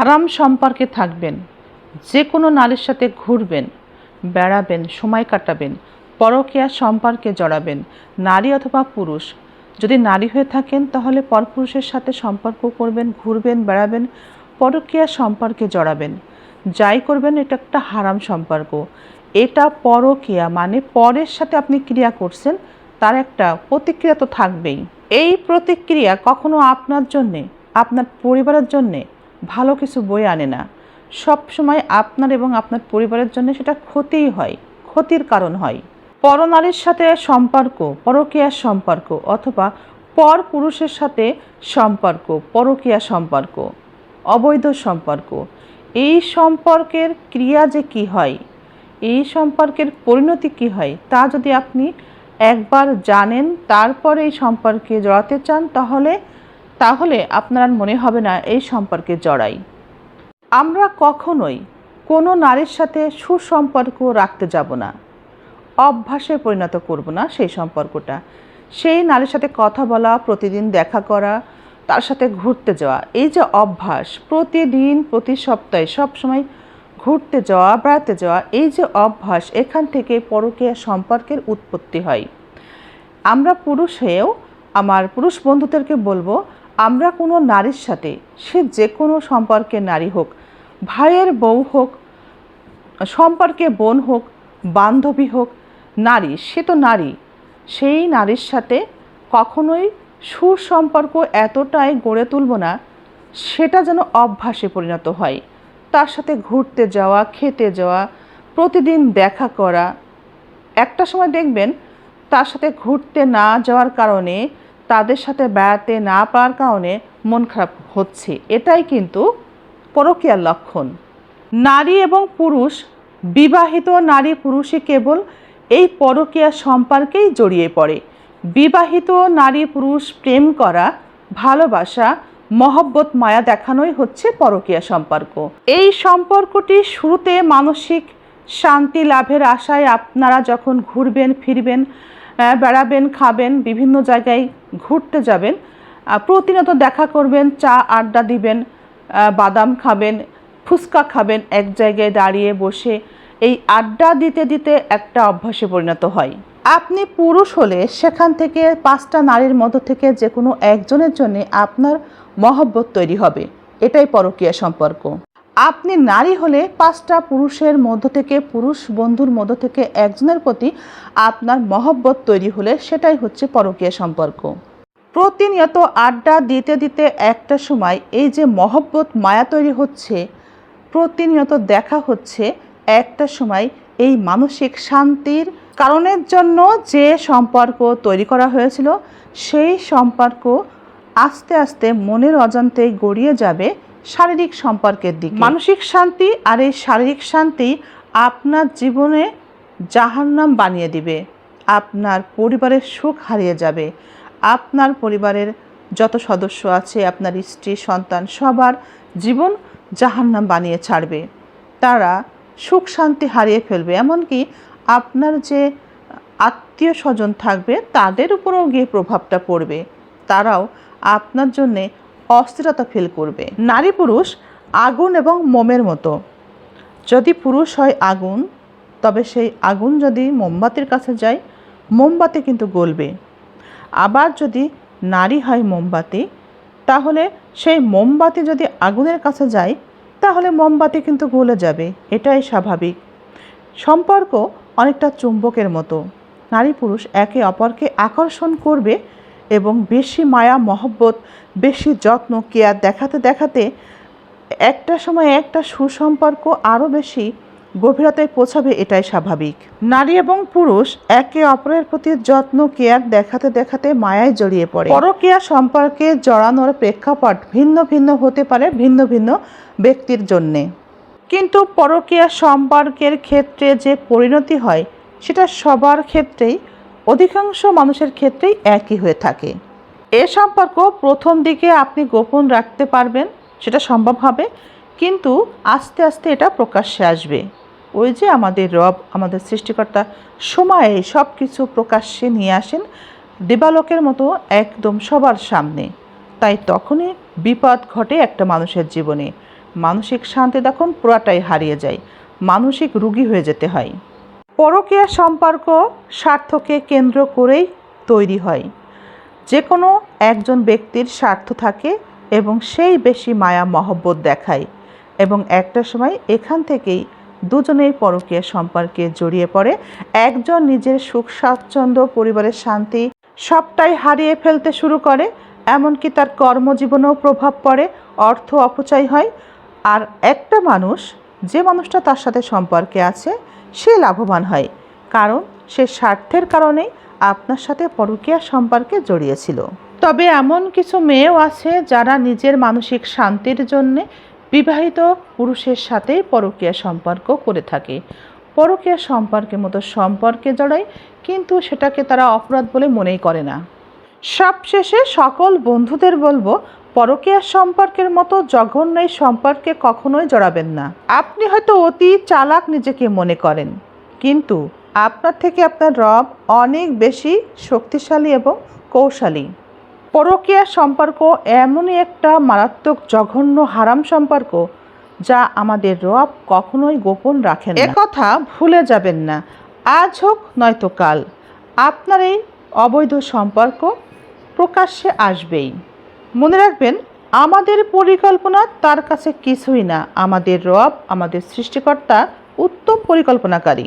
হারাম সম্পর্কে থাকবেন যে কোনো নারীর সাথে ঘুরবেন, বেড়াবেন, সময় কাটাবেন, পরকীয়া সম্পর্কে জড়াবেন, নারী অথবা পুরুষ। যদি নারী হয়ে থাকেন, তাহলে পরপুরুষের সাথে সম্পর্ক করবেন, ঘুরবেন, বেড়াবেন, পরকীয়া সম্পর্কে জড়াবেন। যাই করবেন, এটা একটা হারাম সম্পর্ক। এটা পরকীয়া মানে পরের সাথে আপনি ক্রিয়া করছেন, তার একটা প্রতিক্রিয়া তো থাকবেই। এই প্রতিক্রিয়া কখনো আপনার জন্যে, আপনার পরিবারের জন্যে ভালো কিছু বই আনে না। সব সময় আপনার এবং আপনার পরিবারের জন্য সেটা ক্ষতিই হয়, ক্ষতির কারণ হয়। পরনারীর সাথে সম্পর্ক, পরকীয়ার সম্পর্ক অথবা পর পুরুষের সাথে সম্পর্ক, পরকীয়া সম্পর্ক, অবৈধ সম্পর্ক, এই সম্পর্কের ক্রিয়া যে কি হয়, এই সম্পর্কের পরিণতি কি হয়, তা যদি আপনি একবার জানেন, তারপরে এই সম্পর্কে জড়াতে চান, তাহলে তাহলে আপনার মনে হবে না এই সম্পর্কে জড়াই। আমরা কখনোই কোনো নারীর সাথে সুসম্পর্ক রাখতে যাব না। অভ্যাসে পরিণত করব না সেই সম্পর্কটা। সেই নারীর সাথে কথা বলা, প্রতিদিন দেখা করা, তার সাথে ঘুরতে যাওয়া, এই যে অভ্যাস, প্রতিদিন, প্রতি সপ্তাহে সবসময় ঘুরতে যাওয়া, বেড়াতে যাওয়া, এই যে অভ্যাস, এখান থেকে পরকীয়া সম্পর্কের উৎপত্তি হয়। আমরা পুরুষ হয়েও, আমার পুরুষ বন্ধুদেরকে বলব আমরা কোনো নারীর সাথে, সে যে কোনো সম্পর্কে নারী হোক, ভাইয়ের বউ হোক, সম্পর্কে বোন হোক, বান্ধবী হোক, নারী, সে তো নারী। সেই নারীর সাথে কখনোই সুসম্পর্ক এতটাই গড়ে তুলব না, সেটা যেন অভ্যাসে পরিণত হয়। তার সাথে ঘুরতে যাওয়া, খেতে যাওয়া, প্রতিদিন দেখা করা। একটা সময় দেখবেন, তার সাথে ঘুরতে না যাওয়ার কারণে তাদের সাথে বেড়াতে না পারার কারণে মন খারাপ হচ্ছে। এটাই কিন্তু পরকীয়ার লক্ষণ। নারী এবং পুরুষ, বিবাহিত নারী পুরুষই কেবল এই পরকীয়া সম্পর্কেই জড়িয়ে পড়ে। বিবাহিত নারী পুরুষ প্রেম করা, ভালোবাসা, মহব্বত, মায়া দেখানোই হচ্ছে পরকীয়া সম্পর্ক। এই সম্পর্কটি শুরুতে মানসিক শান্তি লাভের আশায় আপনারা যখন ঘুরবেন, ফিরবেন বেড়াবেন, খাবেন, বিভিন্ন জায়গায় ঘুরতে যাবেন। প্রতিনিয়ত দেখা করবেন, চা আড্ডা দিবেন বাদাম খাবেন, ফুচকা খাবেন, এক জায়গায় দাঁড়িয়ে বসে এই আড্ডা দিতে দিতে একটা অভ্যাসে পরিণত হয়। আপনি পুরুষ হলে সেখান থেকে পাঁচটা নারীর মধ্য থেকে যে কোনো একজনের জন্য আপনার মহব্বত তৈরি হবে। এটাই পরকীয়া সম্পর্ক। আপনি নারী হলে পাঁচটা পুরুষের মধ্য থেকে, পুরুষ বন্ধুর মধ্য থেকে একজনের প্রতি আপনার মহব্বত তৈরি হলে সেটাই হচ্ছে পরকীয় সম্পর্ক। প্রতিনিয়ত আড্ডা দিতে দিতে একটা সময় এই যে মহব্বত মায়া তৈরি হচ্ছে, প্রতিনিয়ত দেখা হচ্ছে একটা সময় এই মানসিক শান্তির কারণের জন্য যে সম্পর্ক তৈরি করা হয়েছিল, সেই সম্পর্ক আস্তে আস্তে মনের অজান্তে গড়িয়ে যাবে শারীরিক সম্পর্কের দিকে। মানসিক শান্তি আর এই শারীরিক শান্তি আপনার জীবনে জাহান্নাম বানিয়ে দিবে। আপনার পরিবারের সুখ হারিয়ে যাবে। আপনার পরিবারের যত সদস্য আছে, আপনার স্ত্রী, সন্তান, সবার জীবন জাহান্নাম বানিয়ে ছাড়বে। তারা সুখ শান্তি হারিয়ে ফেলবে। এমনকি আপনার যে আত্মীয় স্বজন থাকবে, তাদের উপরেও গিয়ে প্রভাবটা পড়বে। তারাও আপনার জন্যে অস্থিরতা ফিল করবে। নারী পুরুষ আগুন এবং মোমের মতো। যদি পুরুষ হয় আগুন, তবে সেই আগুন যদি মোমবাতির কাছে যায়, মোমবাতি কিন্তু গলবে। আবার যদি নারী হয় মোমবাতি, তাহলে সেই মোমবাতি যদি আগুনের কাছে যায়, তাহলে মোমবাতি কিন্তু গলে যাবে। এটাই স্বাভাবিক। সম্পর্ক অনেকটা চুম্বকের মতো। নারী পুরুষ একে অপরকে আকর্ষণ করবে এবং বেশি মায়া, মহব্বত, বেশি যত্ন, কেয়ার দেখাতে দেখাতে একটা সময় একটা সুসম্পর্ক আরও বেশি গভীরতায় পৌঁছাবে এটাই স্বাভাবিক। নারী এবং পুরুষ একে অপরের প্রতি যত্ন, কেয়ার দেখাতে দেখাতে মায়ায় জড়িয়ে পড়ে। পরকীয়া সম্পর্কে জড়ানোর প্রেক্ষাপট ভিন্ন ভিন্ন হতে পারে ভিন্ন ভিন্ন ব্যক্তির জন্যে। কিন্তু পরকীয়া সম্পর্কের ক্ষেত্রে যে পরিণতি হয়, সেটা সবার ক্ষেত্রেই অধিকাংশ মানুষের ক্ষেত্রেই একই হয়ে থাকে। এ সম্পর্ক প্রথম দিকে আপনি গোপন রাখতে পারবেন, সেটা সম্ভব হবে, কিন্তু আস্তে আস্তে এটা প্রকাশ্যে আসবে। ওই যে আমাদের রব, আমাদের সৃষ্টিকর্তা সময়ে সব কিছু প্রকাশ্যে নিয়ে আসেন, দেবালোকের মতো একদম সবার সামনে। তাই তখনই বিপদ ঘটে একটা মানুষের জীবনে। মানসিক শান্তি তখন পুরাটাই হারিয়ে যায়। মানসিক রুগী হয়ে যেতে হয়। পরকীয়া সম্পর্ক স্বার্থকে কেন্দ্র করেই তৈরি হয়। যে কোনো একজন ব্যক্তির স্বার্থ থাকে এবং সেই বেশি মায়া মহব্বত দেখায় এবং একটা সময় এখান থেকেই দুজনেই পরকীয়া সম্পর্কে জড়িয়ে পড়ে। একজন নিজের সুখ, স্বাচ্ছন্দ্য, পরিবারের শান্তি সবটাই হারিয়ে ফেলতে শুরু করে, এমনকি তার কর্মজীবনেও প্রভাব পড়ে, অর্থ অপচয় হয়। আর একটা মানুষ, যে মানুষটা তার সাথে সম্পর্কে আছে সে লাভবান হয়, কারণ সে স্বার্থের কারণেই আপনার সাথে পরকীয়া সম্পর্কে জড়িয়েছিল। তবে এমন কিছু মেয়েও আছে যারা নিজের মানসিক শান্তির জন্যে বিবাহিত পুরুষের সাথেই পরকীয়া সম্পর্ক করে থাকে। পরকীয়া সম্পর্কের মতো সম্পর্কে জড়ায়, কিন্তু সেটাকে তারা অপরাধ বলে মনেই করে না। সবশেষে সকল বন্ধুদের বলব পরকীয়া সম্পর্কের মতো জঘন্য এই সম্পর্কে কখনোই জড়াবেন না। আপনি হয়তো অতি চালাক নিজেকে মনে করেন, কিন্তু আপনার থেকে আপনার রব অনেক বেশি শক্তিশালী এবং কৌশলী। পরকীয়া সম্পর্ক এমনই একটা মারাত্মক জঘন্য হারাম সম্পর্ক যা আমাদের রব কখনোই গোপন রাখেন না। কথা ভুলে যাবেন না, আজ হোক নয়তো কাল। আপনার এই অবৈধ সম্পর্ক প্রকাশ্যে আসবেই। মনে রাখবেন আমাদের পরিকল্পনা তার কাছে কিছুই না। আমাদের রব আমাদের সৃষ্টিকর্তা উত্তম পরিকল্পনাকারী।